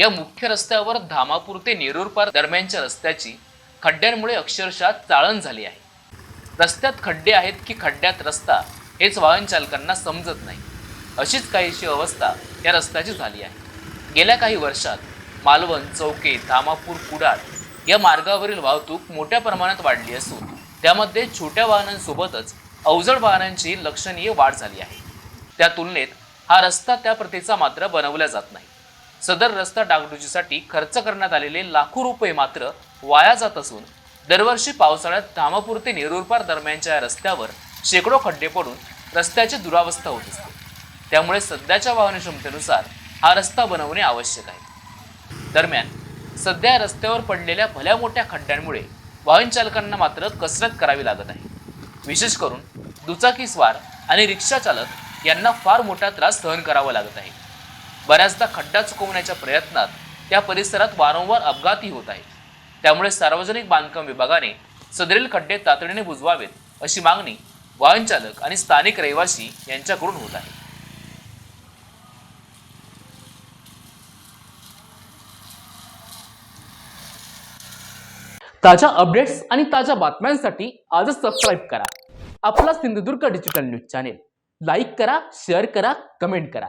या मुख्य रस्त्यावर धामापूर ते नेरूरपार दरम्यानच्या रस्त्याची खड्ड्यांमुळे अक्षरशः चाळण झाली आहे. रस्त्यात खड्डे आहेत की खड्ड्यात रस्ता हेच वाहन चालकांना समजत नाही. अशीच काहीशी अवस्था या रस्त्याची झाली आहे. गेल्या काही वर्षात मालवण चौके धामापूर कुडाळ या मार्गावरील वाहतूक मोठ्या प्रमाणात वाढली असून त्यामध्ये छोट्या वाहनांसोबतच अवजड वाहनांची लक्षणीय वाढ झाली आहे. त्या तुलनेत हा रस्ता त्या प्रतीचा मात्र बनवला जात नाही. सदर रस्ता डागडुजीसाठी खर्च करण्यात आलेले लाखो रुपये मात्र वाया जात असून दरवर्षी पावसाळ्यात धामापूर ते नेरूरपार दरम्यानच्या या रस्त्यावर शेकडो खड्डे पडून रस्त्याची दुरावस्था होत असते. त्यामुळे सध्याच्या वाहन क्षमतेनुसार हा रस्ता बनवणे आवश्यक आहे. दरम्यान सध्या रस्त्यावर पडलेल्या भल्या मोठ्या खड्ड्यांमुळे वाहन चालकांना मात्र कसरत करावी लागत आहे. विशेष करून दुचाकी स्वार आणि रिक्षा चालक यांना फार मोठा त्रास सहन करावा लागत आहे. बऱ्याचदा खड्डा चुकवण्याच्या प्रयत्नात त्या परिसरात वारंवार अपघातही होत आहेत. त्यामुळे सार्वजनिक बांधकाम विभागाने सदरील खड्डे तातडीने बुजवावेत अशी मागणी वाहन चालक आणि स्थानिक रहिवासी यांच्याकडून होत आहे. ताज्या अपडेट्स आणि ताज्या बातम्यांसाठी आजच सबस्क्राईब करा. आपला Sindhudurg digital news channel. Like करा शेअर करा कमेंट करा.